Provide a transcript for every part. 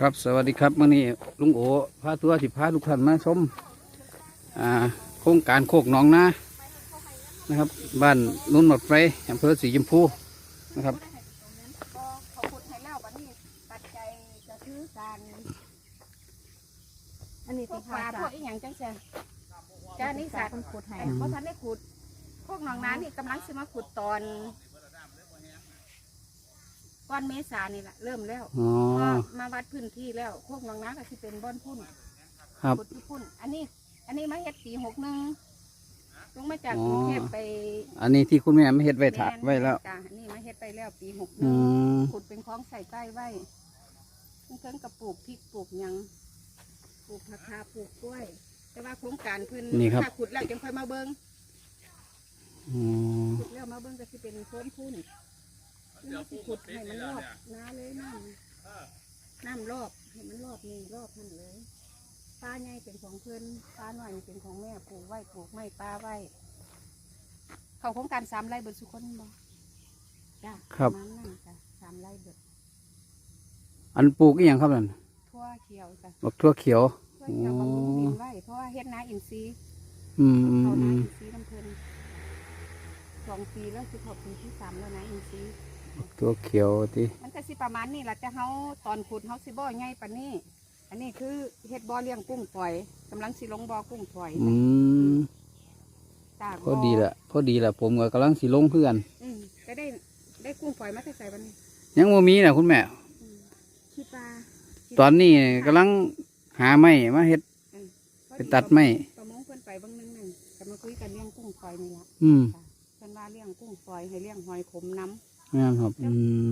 ครับสวัสดีครับมื่อนี้ลุงโอพาตัวสิพาทุกท่านมาชมอ่าโครงการโคกหนองนานะครับ บ้านนุ่นหมดไฟอำเภอสีชมพูนะครับก็เขาขุดให้แล้ววันนี้ปัจจัยจะคือการอันนี้พวสิกปลาค่ะพวกอีหยังจังซี่จ้านี่สัตว์คนขุดให้เพราะท่านได้ขุดพวกหนองน้ำนี่กำลังสิมาขุดตอน ก้อนเมษานี่แหละเริ่มแล้วอ๋อ ก็มาวัดพื้นที่แล้วพวกหนองน้ำก็สิเป็นบ่อนพุ่นครับ ขุดที่พุ่น อันนี้ อันนี้มาเฮ็ดปีหกหนึ่งลงมาจากกรุงเทพไปอันนี้ที่คุณแม่ไม่เฮ็ดไว้ถะม่นไว้แล้ว จ้ะอันนี้มาเฮ็ดไปแล้วปีหกหอืนึ่ง มขุดเป็นคลองใส่ใต้ไว้เพิ่งกับปลูกพริกปลูกหยัง ปลูกผักคาปลูกกล้วย แต่ว่าโครงการเพิ่นนี่ครับ ถ้าขุดแล้วจังค่อยมาเบิ้งอ๋อขุดแล้วมาเบิ้งก็สิเป็นโพ้นพุ่น นี่สิขุดให้มันรอบน้าเลยน้ำน้ำรอบให้มันรอบนี่รอบนั่นเลยปลาใหญ่เป็นของเพิ่นปลาหน่อยนี่เป็นของแม่ปลูกไว้ปลูกไม้ปลาไว้ เขาโครงการสามไร่เบิดสุคนบ่จ้ะครับน้ำนั่นจ้ะสามไร่เบิดอันปลูกอีหยังครับนั่นทั่วเขียวจ้ะบักทั่วเขียวเพื่อจะบำรุงดินไว้เพราะว่าเฮ็ดนาอินทรีย์อืมอืมเขาอืนามอินทรีย์ลำเพลินสองปีแล้วสิเขอบปีที่สามแล้วนะอินทรีย์ บักทั่วเขียวที่มันก็สิประมาณนี้แหละแต่เขาตอนขุดเขาสิบ่อใหญ่ปานนี้ อันนี้คือเฮ็ดบ่อเลี้ยงกุ้งปล่อยกำลังสิลงบ่อกุ้งปล่อยอืมจากพอดีละพอดีละผมก็กำลังสิลงเพื่อนอืมก็ได้ได้กุ้งปล่อยมาแต่ใส่วันนี้ยังโมมีนะคุณแม่ อืมขี้ปลาขี้ตอนนี้กำลังหาไม้มาเฮ็ดพอไปตัดไม้ประมงเพิ่นไปเบางนึงหนึ่งก็มาคุยกันเลี้ยงกุ้งปล่อยนี่ละอืมค่ะเพิ่นว่าเลี้ยงกุ้งปล่อยให้เลี้ยงหอยขมน้ำ งามครับอื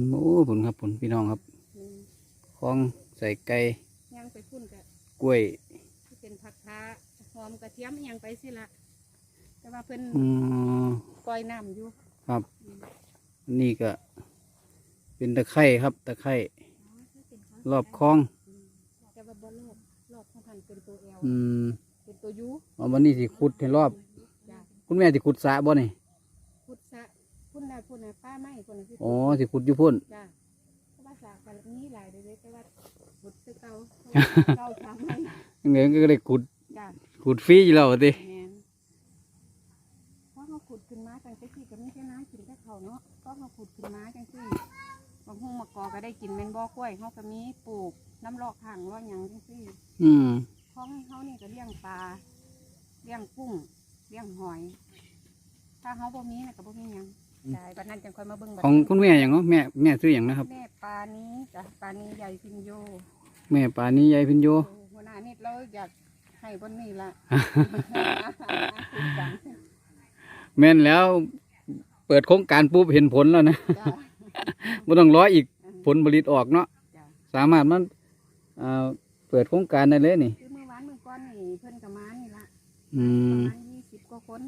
มโอ้ผลครับผลพี่น้องครับอืมคลองใส่ไก่ย่างไปพุ่นกับกล้วยที่เป็นผักคะหอมกระเทียมอิหยังไปสิละแต่ว่าเพิ่นอืมปล่อยน้ำอยู่ครับนี่ก็ เป็นตะไคร่ครับ ตะไคร่รอบคลอง อืมแต่ว่าบ่รอบรอบของพันเป็นตัวแอลอืมเป็นตัวยูเอาวันนี้สิขุดให้รอบ จ้ะคุณแม่สิขุดสระบ่นี่พุทธะ พุ่นน่ะพุ่นน่ะป้าไม้พุ่นน่ะที่อ๋อสิขุดอยู่พุ่น จ้ะเพราะว่าสระกันนี้หลายเลยแต่ว่าพุทธเก่าเก่าทำให้ยังไงก็ได้ขุดจ้ะขุดฟรีอยู่แล้วติแม่นเพราะเขาขุดขึ้นมาจังซี่ก็ไม่ใช่น้ำกินแต่เขาเนาะเพราะเขาขุดขึ้นมาจังซี่บางหุ่งมะกอก็ได้กินเป็นบ่อกล้วยเขาก็มีปลูกน้ำลอกห่างว่าหยังจังซี่ อืมของให้เขานี่ก็เลี้ยงปลาเลี้ยงกุ้งเลี้ยงหอย ถ้าเขาบ่มีน่ะก็บ่มีหยัง ใช่บัดนั้นจังค่อยมาเบิ่งบัดของคุณแม่อย่างเนาะแม่แม่ซื้ออย่างนะครับ แม่ปลานี้จ้ะปลานี้ใหญ่พินโยแม่ปานี้ยายพินโยโอ้หัวหน้านิดเราอยากให้บนนี้ละแม่นแล้วเปิดโครงการปุ๊บเห็นผลแล้วนะจ้ะไม่ต้องรออีกผลผลิตออกเนาะจ้ะ สามารถมันเอ่อเปิดโครงการได้เลยนี่ คือเมื่อวานเมื่อก่อนนี่เพิ่นกับมานี่ละอืปมระมาณยี่สิบกว่าคน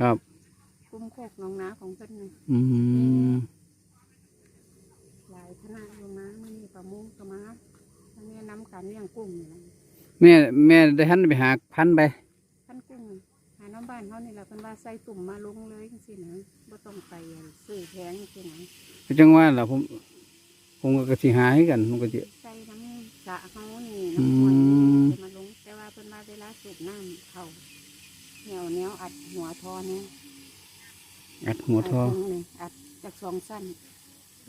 ครับก ลุ่มโคกหนองนาของเพิ่นนี่อืมหลายคณะอยู่มาเมื่อนี้ประมงก็มาทั้งนี้นำการเลี้ยงกุ้งนี่ล่ะแม่แม่ได้ทันไปหาพันธุ์ไป ท่านกุ้งหาน้ำบ้านเขานี่แหละเพิ่นว่าใส่ตุ่มมาลงเลยจังซี่นะบ่ต้องไปซื้อแพงจังซี่นะจังว่าล่ะผมผมก็สิหาให้กันผมก็จะใส่น้ำสระเขานี่อืน้ำหอยมจะมาลงแต่ว่าเพิ่นว่าเวลาสูบน้ำเขาเหนียวเหนียวอัดหัวทอเนี่ย อัดหัวทอดตรงนี่อัดจากสองสั้น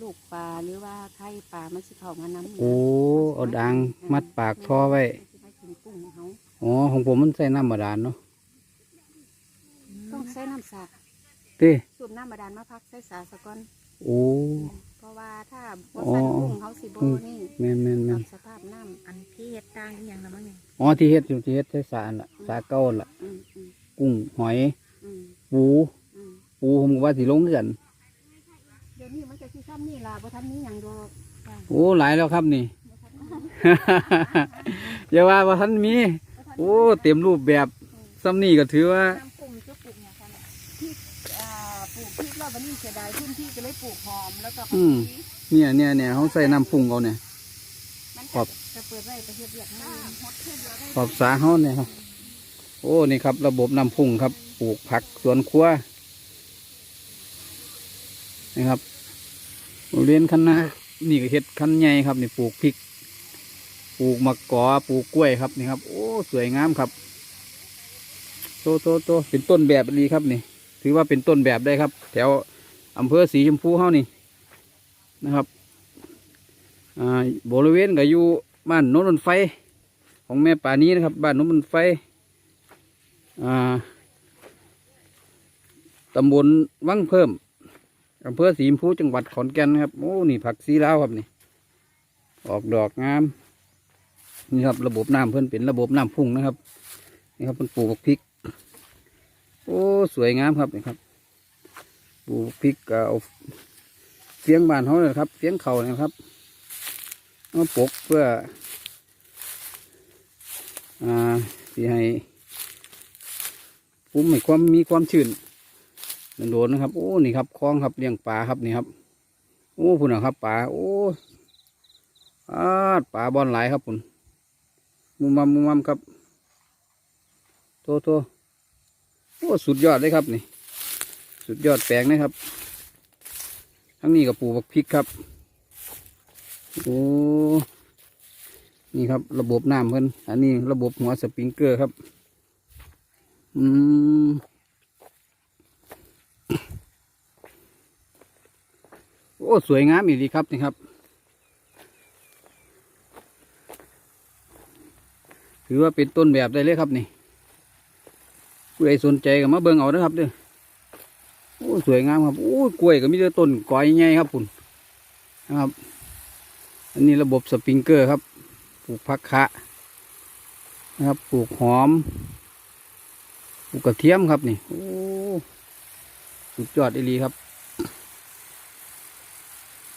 ลูกปลาหรือว่าไข่ปลามันสิเข้ามาน้ำโอ้ เอาดังมัดปากทอไว้สิมากินกุ้งเขาอ๋อ ของผมมันใส่น้ำบาดาลเนาะต้องใส่น้ำสระเต้สูบน้ำบาดาลมาพักใส่สาสะก่อน โอ้ เพราะว่าถ้าบ่สั่นอ๋อกุ้งเขาสิบ่นี่แม่นแม่นปแม่รันบสภาพน้ำอันที่เฮ็ดต่างอหย่างละมั้งเนี่ยอ๋อ ที่เฮ็ดอยู่ที่เฮ็ดใส่สารล่ะสาเก้าล่ะอืมอืมกุ้งหอย อืมปูอืม ปูผมก็ว่าสิลงคือกัน เดี๋ยวนี้มันจะที่ซ้ำนี่ล่ะบ่ทันนี้หยังดอกจ้ะโอ้หลายแล้วครับนี่บ่ทันนี้อย่าว่าว่าท่านมีบ่ทันโอ้เต็มรูปแบบซ้ำนี่ก็ถือว่า น้ำปรุงจะปลูกเนี่ยค่ะเนี่ยที่อ่าปลูกพริกแล้ววันนี้เสียดายพื้นที่ก็เลยปลูกหอมแล้วก็ผักอืม ชีเนี่ยเนี่ยเนี่ยเขาใส่น้ำปรุงเอาเนี่ย มันครัจะบ จะเปิดไว้ไปเฮ็ดเรียกน้ำฮดเฮ็ดเดียวได้ขอบสาเขาเนี่ยครับโอ้นี่ครับ ระบบน้ำพุ่งครับ ปลูกผักสวนครัว นี่ครับโรงเรียนคันนานี่ก็เฮ็ดคันใหญ่ครับนี่ปลูกพริก ปลูกมะกอปลูกกล้วยครับนี่ครับโอ้สวยงามครับโตโตโตเป็นต้นแบบดีครับนี่ ถือว่าเป็นต้นแบบได้ครับ แถวอำเภอสีชมพูเฮานี่นะครับบริเวณก็อยู่บ้านโน้นนไฟ ของแม่ป่านี้นะครับ บ้านโน้นนไฟตำบลวังเพิ่ม อำเภอสีมพูจังหวัดขอนแก่นนะครับโอ้นี่ผักซีลาวครับนี่ ออกดอกงามนี่ครับระบบน้ำเพิ่อนเป็นระบบน้ำพุ่งนะครับนี่ครับเพิ่นปลูกพริก โอ้สวยงามครับนี่ครับปลูกพริกเอาเฟียงบานเขาเลยครับเฟียงเขานี่ยครับมาปลูกเพื่ออ่าที่ให้ปุ้มให้ความมีความชื้น โดนนะครับ โอ้ นี่ครับคลองครับเลี้ยงปลาครับนี่ครับ โอ้พุ่นนะครับปลา โอ้อาปลาบอลหลายครับพุ่นมุมมัมมุมมัมครับ โตโตโอ้ สุดยอดเลยครับนี่ สุดยอดแปลงนะครับ ทั้งนี้กับปูบักพริกครับ โอ้ นี่ครับ ระบบน้ำเพิ่น อันนี้ระบบหัวสปริงเกอร์ครับ อืม อ้สวยงามอีกดีครับนี่ครับ ถือว่าเป็นต้นแบบได้เลยครับนี่ผู้ใดสนใจก็มาเบิ่งเอาเด้อครับเด้อโอ้สวยงามครับโอ้กล้วยก็มีแต่ต้นก้อยใหญ่ครับคุณนะครับ อันนี้ระบบสปริงเกอร์ครับปลูกผักคะนะครับปลูกหอมปลูกกระเทียมครับนี่โอ้สุดยอดอีลีครับ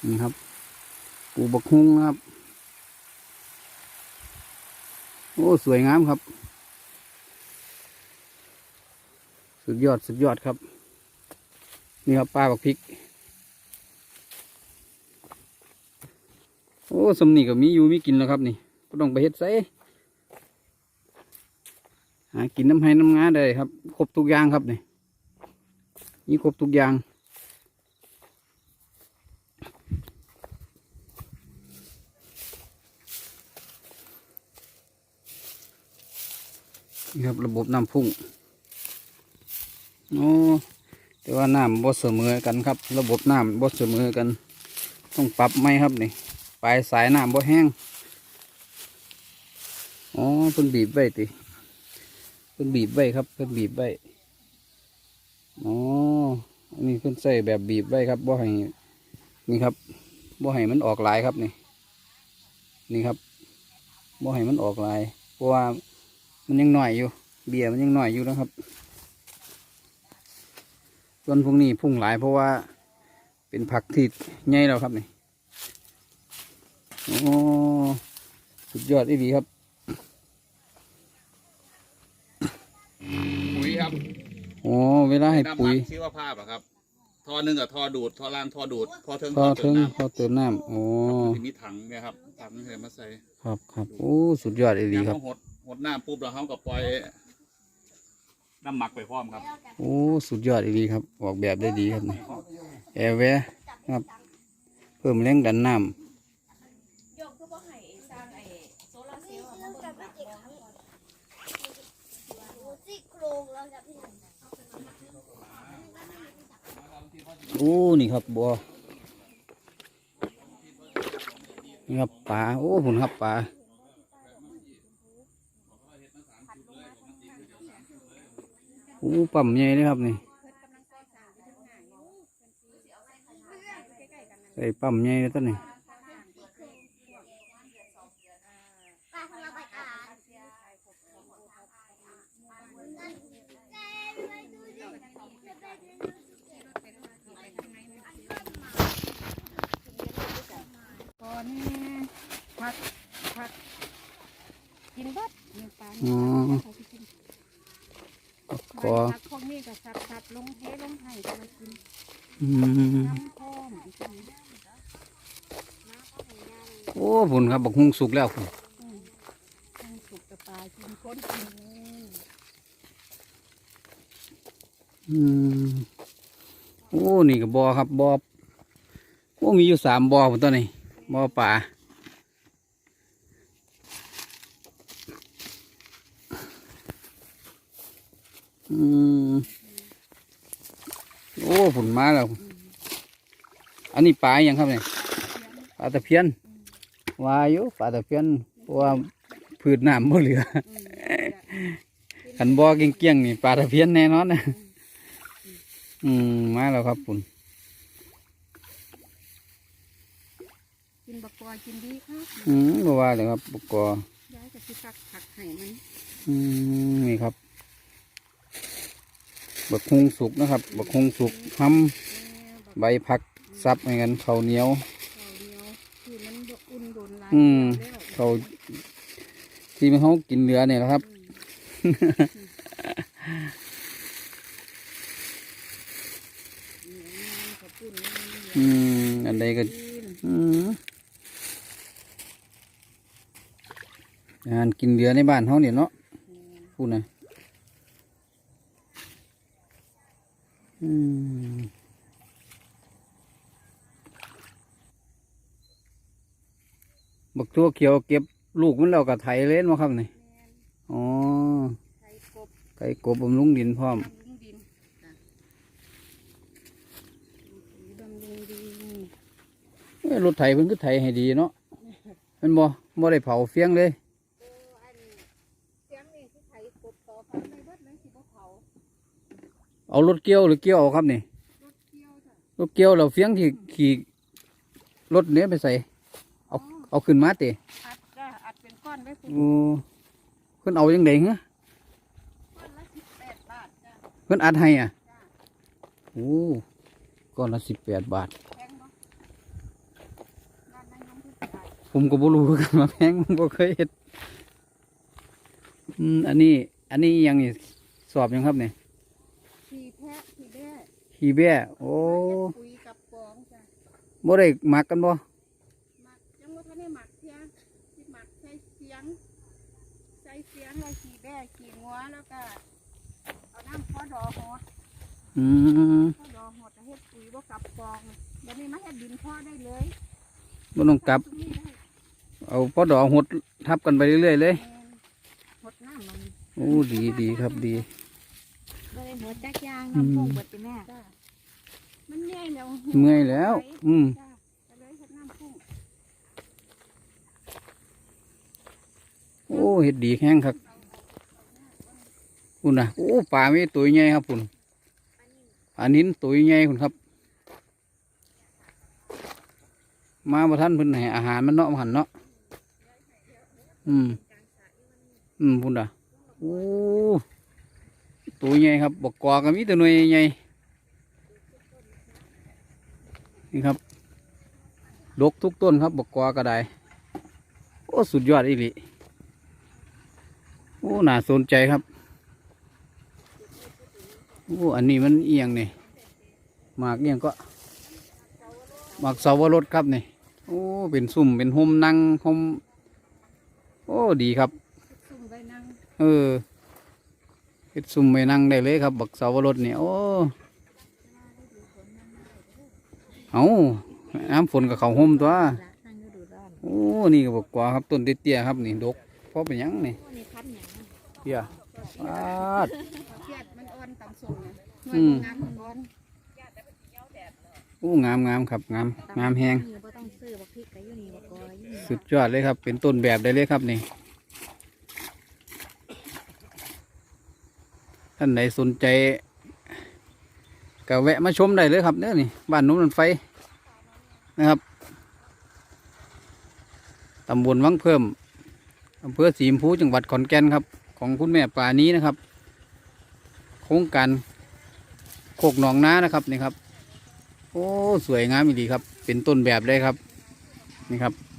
นี่ครับ ปูบักฮุ้งนะครับ โอ้ สวยงามครับ สุดยอดสุดยอดครับ นี่ครับป้าบักพริก โอ้สมนี่ก็มีอยู่มีกินแล้วครับนี่ก็ต้องไปเฮ็ดไสหากินน้ำให้น้ำงาได้ครับ ครบทุกอย่างครับนี่นี่ครบทุกอย่าง นี่ครับระบบน้ำพุ่งโอ้แต่ว่าน้ำบ่เสมอกันครับ ระบบน้ำบ่เสมอกัน ต้องปรับไหมครับนี่ปลายสายน้ำบ่แห้งอ๋อเพิ่นบีบไว้ติเพิ่นบีบไว้ครับเพิ่นบีบไว้อ๋ออันนี้เพิ่นใส่แบบบีบไว้ครับบ่ให้นี่ครับบ่ให้มันออกลายครับนี่ นี่ครับบ่ให้มันออกลายเพราะว่า มันยังหน่อยอยู่ เบียร์มันยังหน่อยอยู่นะครับส่วนพวกนี้พุ่งหลายเพราะว่า เป็นผักที่ใหญ่แล้วครับนี่โอ้สุดยอดอีดีครับปุ๋ยครับโอ้เวลาให้ปุ๋ยน้ำมันชีวภาพอะครับท่อหนึ่งกับท่อดูดท่อล่างท่อดูดท่อเทิงพอท่อถึเติงมน้พอเติมน้ำโอ้ำที่มีถังเนี่ยครับถังนี่เลยมาใส่ครับครับโอ้สุดยอดอีดีน้ำครับเขาห ดหน้ำปุ๊บแล้วเขาก็ปล่อยน้ำหมักไปพร้อมครับโอ้สุดยอดดีครับ ออกแบบได้ดีครับนี่แอร์แวร์ครับ เพิ่มแรงดันน้ยกคือบ่ให้สร้างไอ้โซลาร์เซลล์อะมาเบิ่งหลังบ่ซี่โครงเราจะพี่ำโอ้นี่ครับบัวนี่ครับปลาโอ้ผุนครับปลา โอ้ปั๊มใหญ่เลยครับนี่ใส่ปั๊มใหญ่เลยต้นนี่ป้าของเราไปอ่านก่อนนี่ผักผักกินเบัดเนื้อปลาอ๋อเขาสิกินกอผักพวกนี้ก็สับสับลงเทลงไห้ก็มากินอืมน้ำพร้อมอีกทีโอ้ผุนครับบักฮุงสุกแล้วพุ่นอืมต้องสุกกับปลากินคนกินเลยอืมโอ้นี่ก็บอครับบอโอ้มีอยู่สามบอผมตัวนี้บอป่า อืมโอ้ผุนมาแล้ว อันนี้ปลาอหยังครับเนี่ยปลาตะเพียนวาอยู่ปลาตะเพียนเพราะว่าพืชน้ำบ่เหลือขันบ่อเกี้ยงๆนี่ปลาตะเพียนแน่นอนนะอืมมาแล้วครับปุ่นกินบักกอกินดีครับอืมบ่ว่าเลยครับบกกอย้ายจะสิผักผักให้มันอืมนี่ครับ บักฮุงสุกนะครับ บักฮุงสุกทแม่บักำใบผักซับให้กันข้าวเหนียวข้าวเหนียวที่มันบ่อุ่นโดนหลายอืมแล้วเขาที่มันเขากินเนื้อเนี่ยนะครับเหนียวมันก็ปุ่นมันเหนียวอืม อันใดก็กินอืมงานกินเรือในบ้านเขาเนี่ยเนาะพูดนะ อืมบักตัวเขียวเก็บลูกมันแล้วก็ไถเล่นมาครับนี่อ๋อไข่กบไก่กบบำรุงดินพร้อมบำรุงดินจ้ะบำรุงดินเอ้ยรถไถเพิ่นก็ไถให้ดีเนาะแมันบ่บ่ได้เผาเฟียงเลย เอออันเสียงนี่ที่ไข่กบต่อไปในเบิดเลยสิบ่เผา เอารถเกี่ยวหรือเกี่ยวเอาครับนี่รถเกี่ยวจ้ะรถเกี่ยวเราเฟียงที่ขี่รถเนี้ยไปใส่ เอาเอาขึ้นมาเตะอัดจ้ะอัดเป็นก้อนไว้คุณโอ้เพิ่นเอายังไงเหรอก้อนละสิบแปดบาทจ้ะเพิ่นอัดให้อะจ้ะโอ้ก้อนละสิบแปดบาท แพงบ่บ้านในน้องเพิ่นขายผมก็บ่รู้คือกันว่าแพงผมบ่เคยเฮ็ดอืมอันนี้ อันนี้อิหยังนี่สอบยังครับเนี่ยขี่แพะขี่แบ่ ขี้แบ้โอ้เฮ็ดปุ๋ยกับปองจ้ะบ่ได้หมักกันบ่หมักยังบ่ทันได้หมักเพียที่หมักใส่เสียงใส่เสียงแล้วขี่แบ่ขี่งัวแล้วก็เอาน้ำพอดอหดอืมพอดอหดแล้วเฮ็ดปุ๋ยบ่กับปองเดี๋ยวนี้มาเฮ็ดดินพ่อได้เลยบ่ต้องกลับ ตรงนี้ได้เอาพอดอกหดทับกันไปเรื่อยๆเลยแม่นหดน้ำมัน โอ้ดีดีครับดี บ่ได้หัวจักยางอืมน้ำพุ่งเบิดติแม่จ้ะมันเมื่อยแล้วเมื่อยแล้ว อืมจ้ะก็เลยเฮ็ดน้ำพุ่งโอ้เห็ดดีแห้งครับคุณนะโอ้ปลาไม่ตัวใหญ่ครับคุณอันนี้ตัวใหญ่คุณครับ มาบ่ท่านเพิ่นให้อาหารมันเนาะมันหันเนาะอืมอืมพุ่นอะโอ้ ตัวใหญ่ครับบกกอก็มีแต่หน่วยใหญ่นี่ครับดกทุกต้นครับบกกอก็ได้โอ้สุดยอดอีหลีโอ้น่าสนใจครับโอ้อันนี้มันเอียงนี่หมากเอียงก็หมากเสาวรสครับนี่โอ้เป็นซุ่มเป็นโฮมนั่งโฮมโอ้ดีครับซุ่มไว้นั่งเออ เฮ็ดซุ่มไปนั่งได้เลยครับ บักเสาวรสนี่โอ้เอาน้ำฝนกับเขาวห่มตัวละนั่งฤดูร้อนโอ้นี่ก็บอกกว่าครับต้นเตี้ยๆครับนี่ดกเพราะเป็นหยังนี่โอ้นี่คันหยังเตี้ยปาดเครียดมันอ่อนต่ำส่งนะหน่อืวยมงามมันอ่อนโอ้งามงามครับงามงามแหงนี่บ่ต้องซื้อบักพริกก็อยู่นี่บักกออยู่นี่สุดยอดเลยครับ เป็นต้นแบบได้เลยครับนี่ ท่านไหนสนใจก็แวะมาชมได้เลยครับเนี่ยนี่บ้านนุ่นนไฟนะครับตำบลวังเพิ่มอำเภอสีมพูจังหวัดขอนแก่นครับ ของคุณแม่ป่านี้นะครับ โครงการโคกหนองน้านะครับนี่ครับ โอ้ สวยงามอีดีครับ เป็นต้นแบบเลยครับ นี่ครับ